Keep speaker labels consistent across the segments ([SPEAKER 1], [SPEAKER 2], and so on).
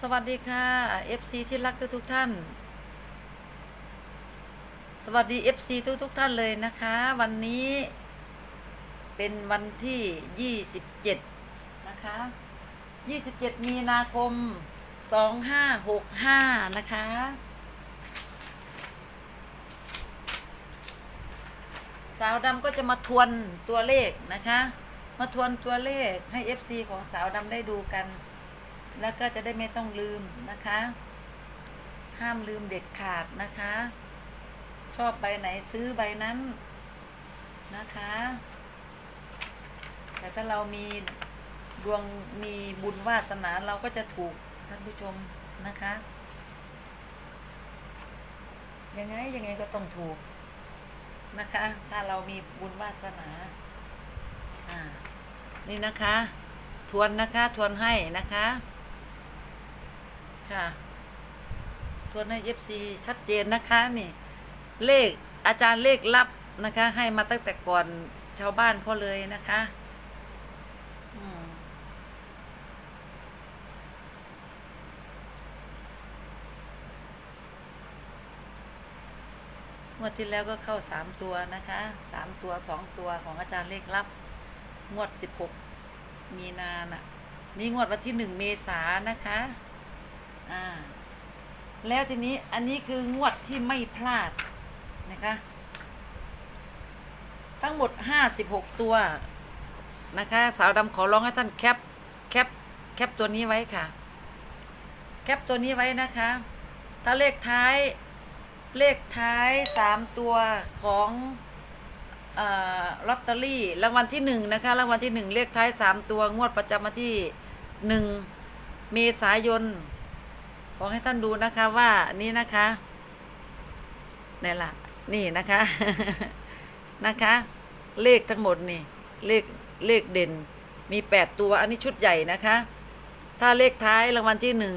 [SPEAKER 1] สวัสดีค่ะ FC ที่รักทุกทุกท่าน สวัสดี FC ทุกทุกท่านเลยนะคะ วันนี้เป็นวันที่ 27 นะคะ 27 มีนาคม 2565 นะคะ สาวดำก็จะมาทวนตัวเลขนะคะ มาทวนตัวเลขให้ FC ของสาวดำได้ดูกัน แล้วก็จะได้ไม่ต้องลืมนะคะ ห้ามลืมเด็ดขาดนะคะ ชอบใบไหนซื้อใบนั้นนะคะ แต่ถ้าเรามีดวงมีบุญวาสนาเราก็จะถูกท่านผู้ชมนะคะ ยังไงยังไงก็ต้องถูกนะคะ ถ้าเรามีบุญวาสนาอ่านี่นะคะ ทวนนะคะ ทวนให้นะคะ ค่ะ ทวนให้ FC ชัดเจนนะคะนี่ เลขอาจารย์เลขลับนะคะ ให้มาตั้งแต่ก่อนชาวบ้านเขาเลยนะคะงวดที่แล้วก็เข้าสามตัวนะคะสามตัวสองตัวของอาจารย์เลขลับ งวดสิบหกมีนาน่ะนี่งวดวันที่หนึ่งเมษานะคะ แล้วทีนี้อันนี้คืองวดที่ไม่พลาดนะคะ ทั้งหมดห้าสิบหกตัวนะคะ สาวดำขอร้องให้ท่านแคปแคปแคปตัวนี้ไว้ค่ะ แคปตัวนี้ไว้นะคะ ถ้าเลขท้ายเลขท้ายสามตัวของลอตเตอรี่รางวัลที่หนึ่งนะคะรางวัลที่หนึ่งเลขท้ายสามตัวงวดประจำวันที่หนึ่งเมษายน ขอให้ท่านดูนะคะว่านี่นะคะนี่ล่ะ นี่นะคะ นะคะ เลขทั้งหมดนี่ เลขเลขเด่น มีแปดตัว อันนี้ชุดใหญ่นะคะ ถ้าเลขท้ายรางวัลที่หนึ่ง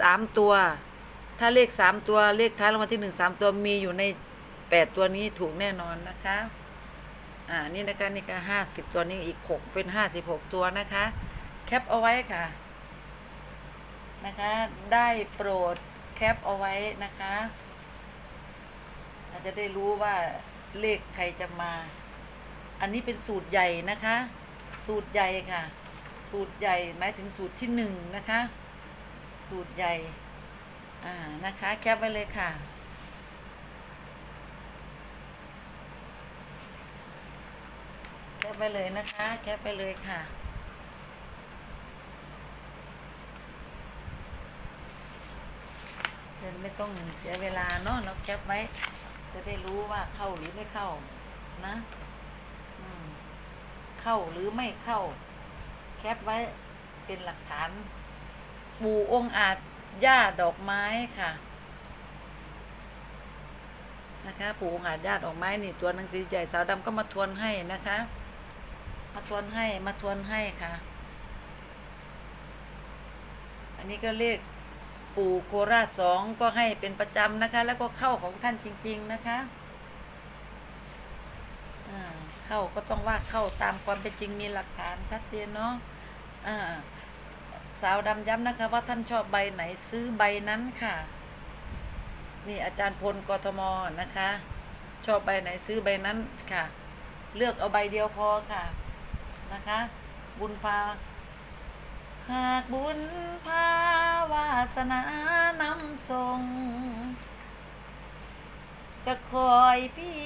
[SPEAKER 1] สามตัว ถ้าเลขสามตัวเลขท้ายรางวัลที่หนึ่งสามตัวมีอยู่ในแปดตัวนี้ถูกแน่นอนนะคะ อ่า นี่นะคะนี่ก็ห้าสิบตัวนี้อีกหกเป็นห้าสิบหกตัวนะคะ แคปเอาไว้ค่ะ นะคะ ได้โปรดแคปเอาไว้นะคะอาจจะได้รู้ว่าเลขใครจะมา อันนี้เป็นสูตรใหญ่นะคะ สูตรใหญ่ค่ะ สูตรใหญ่หมายถึงสูตรที่หนึ่งนะคะ สูตรใหญ่ อ่า นะคะ แคปไว้เลยค่ะ แคปไปเลยนะคะ แคปไปเลยค่ะ เดิน ไม่ต้องเสียเวลาเนาะเราแคปไว้ จะได้รู้ว่าเข้าหรือไม่เข้านะเข้าหรือไม่เข้า แคปไว้เป็นหลักฐาน ปู่องอาจย่าดอกไม้ค่ะ นะคะ ปู่องอาจย่าดอกไม้นี่ตัวหนังสือใหญ่สาวดำก็มาทวนให้นะคะ มาทวนให้มาทวนให้ค่ะ อันนี้ก็เลข ปู่โคราชสองก็ให้เป็นประจำนะคะ แล้วก็เข้าของท่านจริง ๆนะคะเข้าก็ต้องว่าเข้าตามความเป็นจริงมีหลักฐานชัดเจนเนาะสาวดำย้ำนะคะ ว่าท่านชอบใบไหนซื้อใบนั้นค่ะ นี่อาจารย์พลกทมนะคะ ชอบใบไหนซื้อใบนั้นค่ะ เลือกเอาใบเดียวพอค่ะนะคะ บุญพา หากบุญพาวาสนานำส่งจะคอยพี่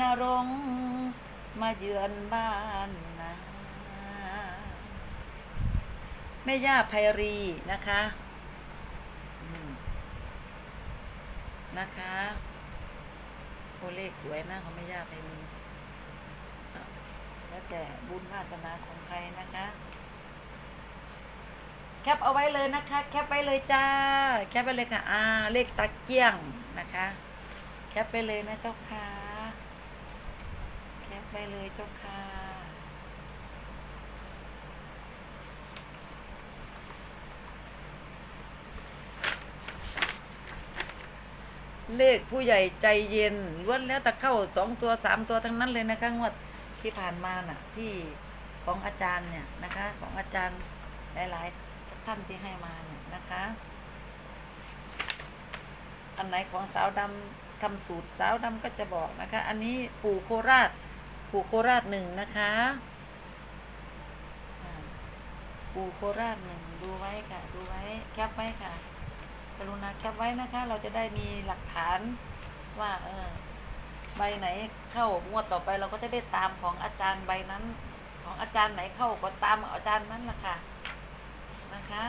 [SPEAKER 1] นรงมาเยือนบ้านนาแม่ย่าไพรีนะคะนะคะโอเลขสวยนะของแม่ย่าไพรีแล้วแต่บุญวาสนาของใครนะคะ แคปเอาไว้เลยนะคะ แคปไว้เลยจ้า แคปไปเลยค่ะอ่าเลขตะเกียงนะคะ แคปไปเลยนะเจ้าค่ะ แคปไปเลยเจ้าค่ะ เลขผู้ใหญ่ใจเย็นล้วนแล้วแต่เข้าสองตัวสามตัวทั้งนั้นเลยนะคะงวดที่ผ่านมาน่ะที่ของอาจารย์เนี่ยนะคะของอาจารย์หลาย ๆ ท่านที่ให้มาเนี่ยนะคะ อันไหนของสาวดำทำสูตรสาวดำก็จะบอกนะคะ อันนี้ปู่โคราช ปู่โคราชหนึ่งนะคะปู่โคราชหนึ่งดูไว้ค่ะ ดูไว้แคปไว้ค่ะกรุณาแคปไว้นะคะ เราจะได้มีหลักฐานว่าเออใบไหนเข้างวดต่อไปเราก็จะได้ตามของอาจารย์ใบนั้น ของอาจารย์ไหนเข้าก็ตามอาจารย์นั้นละค่ะ นะคะ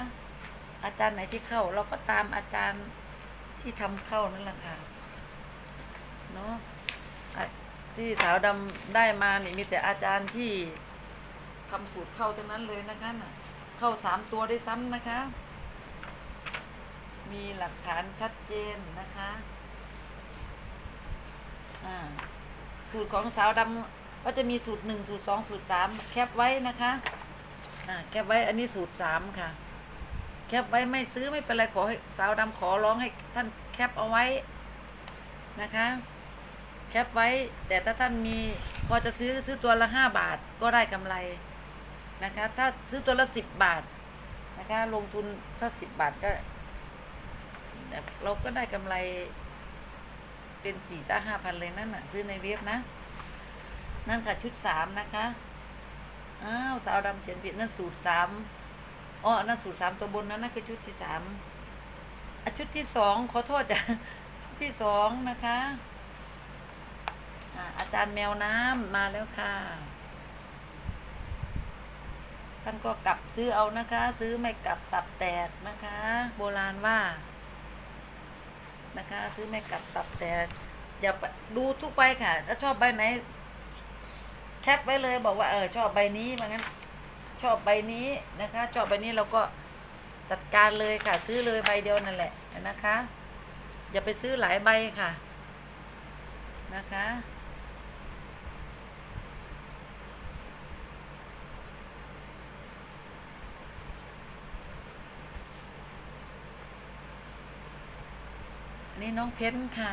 [SPEAKER 1] อาจารย์ไหนที่เข้า เราก็ตามอาจารย์ที่ทำเข้านั่นแหละค่ะเนาะที่สาวดำได้มานี่มีแต่อาจารย์ที่ทำสูตรเข้าทั้งนั้นเลยนะคะน่ะเข้าสามตัวได้ซ้ำนะคะ มีหลักฐานชัดเจนนะคะอ่าสูตรของสาวดำก็จะมีสูตรหนึ่งสูตรสองสูตรสามแคปไว้นะคะ แคปไว้อันนี้สูตรสามค่ะ แคปไว้ไม่ซื้อไม่เป็นไรขอให้สาวดำขอร้องให้ท่านแคปเอาไว้นะคะ แคปไว้แต่ถ้าท่านมีพอจะซื้อซื้อตัวละห้าบาทก็ได้กำไรนะคะ ถ้าซื้อตัวละสิบบาทนะคะ ลงทุนถ้าสิบบาทก็เราก็ได้กำไรเป็นสี่ซ่าห้าพันเลยนั่นน่ะ ซื้อในเว็บนะ นั่นค่ะชุดสามนะคะ อ้าวสาวดำเฉียนผิดนั่นสูตรสามอ๋อนั่นสูตรสามตัวบนนั้นนั่นคือชุดที่สามชุดที่สองขอโทษจ้ะชุดที่สองนะคะอะอาจารย์แมวน้ำมาแล้วค่ะ ท่านก็กลับซื้อเอานะคะ ซื้อไม่กลับตับแตกนะคะ โบราณว่า นะคะ ซื้อไม่กลับตับแตกอย่าไปดูทุกใบค่ะ ถ้าชอบใบไหน แคปไว้เลยบอกว่าเออชอบใบนี้ว่างั้นชอบใบนี้นะคะ ชอบใบนี้เราก็จัดการเลยค่ะ ซื้อเลยใบเดียวนั่นแหละนะคะ อย่าไปซื้อหลายใบค่ะนะคะนนี้น้องเพ้นค่ะ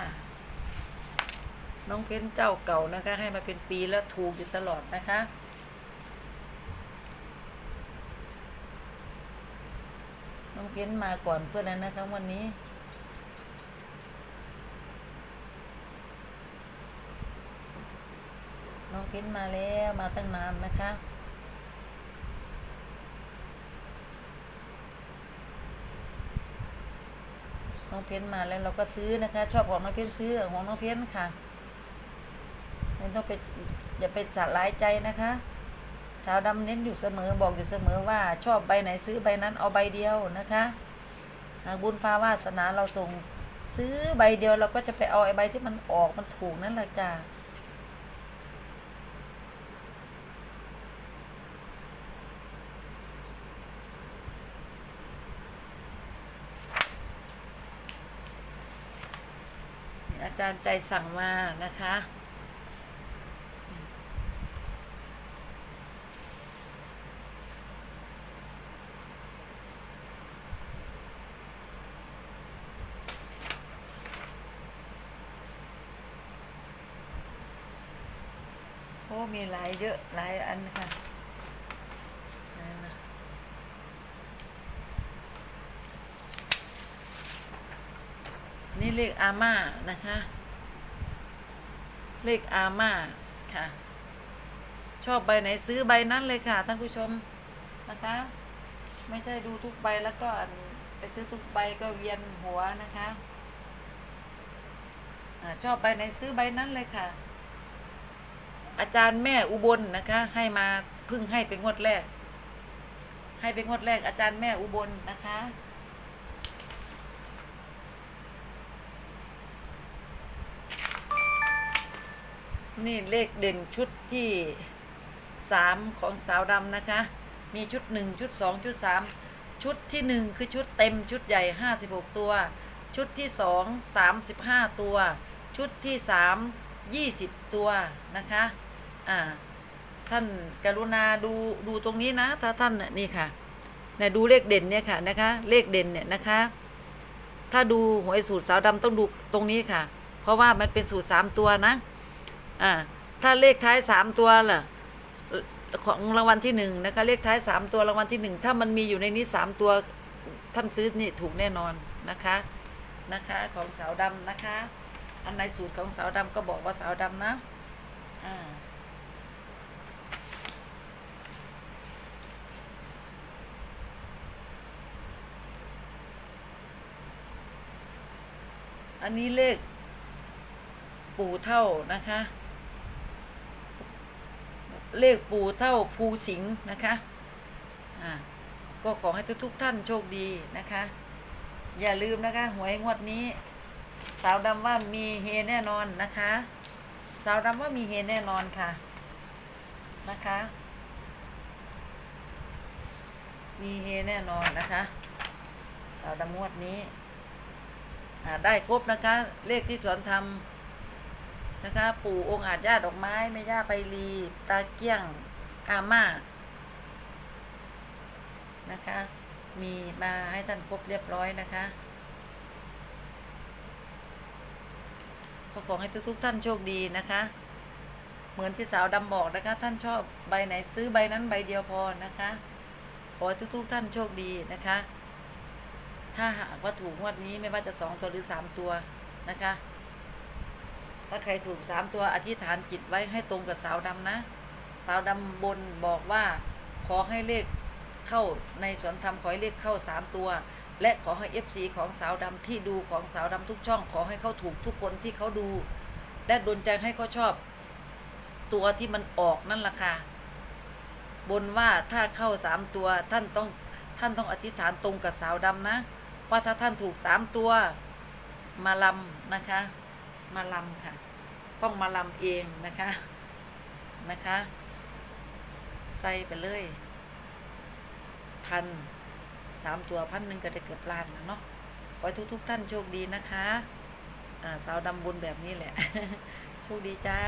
[SPEAKER 1] น้องเพ้นเจ้าเก่านะคะ ให้มาเป็นปีแล้วถูกอยู่ตลอดนะคะ น้องเพ้นมาก่อนเพื่อนแล้วนะคะวันนี้น้องเพ้นมาแล้วมาตั้งนานนะคะ น้องเพ้นมาแล้วเราก็ซื้อนะคะ ชอบของน้องเพ้นซื้อของน้องเพ้นค่ะ ไม่ต้องไปอย่าไปสะหลายใจนะคะ สาวดำเน้นอยู่เสมอบอกอยู่เสมอว่าชอบใบไหนซื้อใบนั้นเอาใบเดียวนะคะหากบุญฟ้าวาสนาเราส่งซื้อใบเดียวเราก็จะไปเอาไอ้ใบที่มันออกมันถูกนั่นแหละจ้าอาจารย์ใจสั่งมานะคะ มีหลายเยอะหลายอันค่ะนี่เลขอาม่านะคะ เลขอาม่าค่ะ ชอบใบไหนซื้อใบนั้นเลยค่ะท่านผู้ชมนะคะ ไม่ใช่ดูทุกใบแล้วก็ไปซื้อทุกใบก็เวียนหัวนะคะอาชอบใบไหนซื้อใบนั้นเลยค่ะ อาจารย์แม่อุบลนะคะ ให้มาพึ่งให้เป็นงวดแรก ให้เป็นงวดแรกอาจารย์แม่อุบลนะคะนี่เลขเด่นชุดที่สามของสาวดำนะคะ มีชุดหนึ่งชุดสองชุดสามชุดที่หนึ่งคือชุดเต็มชุดใหญ่ห้าสิบหกตัว ชุดที่สองสามสิบห้าตัว ชุดที่สามยี่สิบตัวนะคะ อ่า ท่านกรุณาดูดูตรงนี้นะ ถ้าท่านนี่ค่ะเนี่ยดูเลขเด่นเนี่ยค่ะนะคะ เลขเด่นเนี่ยนะคะ ถ้าดูหวยสูตรสาวดำต้องดูตรงนี้ค่ะ เพราะว่ามันเป็นสูตรสามตัวนะ อ่า ถ้าเลขท้ายสามตัวล่ะของรางวัลที่หนึ่งนะคะ เลขท้ายสามตัวรางวัลที่หนึ่งถ้ามันมีอยู่ในนี้สามตัวท่านซื้อนี่ถูกแน่นอนนะคะนะคะ ของสาวดำนะคะ อันในสูตรของสาวดำก็บอกว่าสาวดำนะอ่า อันนี้เลขปู่เท่านะคะ เลขปู่เท่าภูสิงห์นะคะอ่าก็ขอให้ทุกๆท่านโชคดีนะคะ อย่าลืมนะคะ หวยงวดนี้ สาวดำว่ามีเฮแน่นอนนะคะ สาวดำว่ามีเฮแน่นอนค่ะนะคะ มีเฮแน่นอนนะคะ สาวดำงวดนี้ ได้ครบนะคะ เลขที่สวนทำนะคะ ปู่องค์อาจย่าดอกไม้แม่ย่าไปรีตาเกี้ยงอาม่านะคะ มีมาให้ท่านครบเรียบร้อยนะคะก็ขอให้ทุกๆ ท่านโชคดีนะคะ เหมือนที่สาวดำบอกนะคะ ท่านชอบใบไหนซื้อใบนั้นใบเดียวพอนะคะ ขอให้ทุกๆ ท่านโชคดีนะคะ ถ้าหากว่าถูกงวดนี้ไม่ว่าจะสองตัวหรือสามตัวนะคะ ถ้าใครถูกสามตัวอธิษฐานจิตไว้ให้ตรงกับสาวดำนะ สาวดำบนบอกว่าขอให้เลขเข้าในสวนธรรมขอให้เลขเข้าสามตัว และขอให้เอฟซีของสาวดำที่ดูของสาวดำทุกช่อง ขอให้เขาถูกทุกคนที่เขาดู และดนใจให้เขาชอบ ตัวที่มันออกนั่นแหละค่ะบนว่าถ้าเข้าสามตัวท่านต้องท่านต้องอธิษฐานตรงกับสาวดำนะ ว่าถ้าท่านถูกสามตัวมาลำนะคะ มาลำค่ะ ต้องมาลำเองนะคะนะคะ ใส่ไปเลย พันสามตัวพันหนึ่งก็ได้เกือบล้านแล้วเนาะขอให้ทุก ๆ ท่านโชคดีนะคะ สาวดำบุญแบบนี้แหละ โชคดีจ้า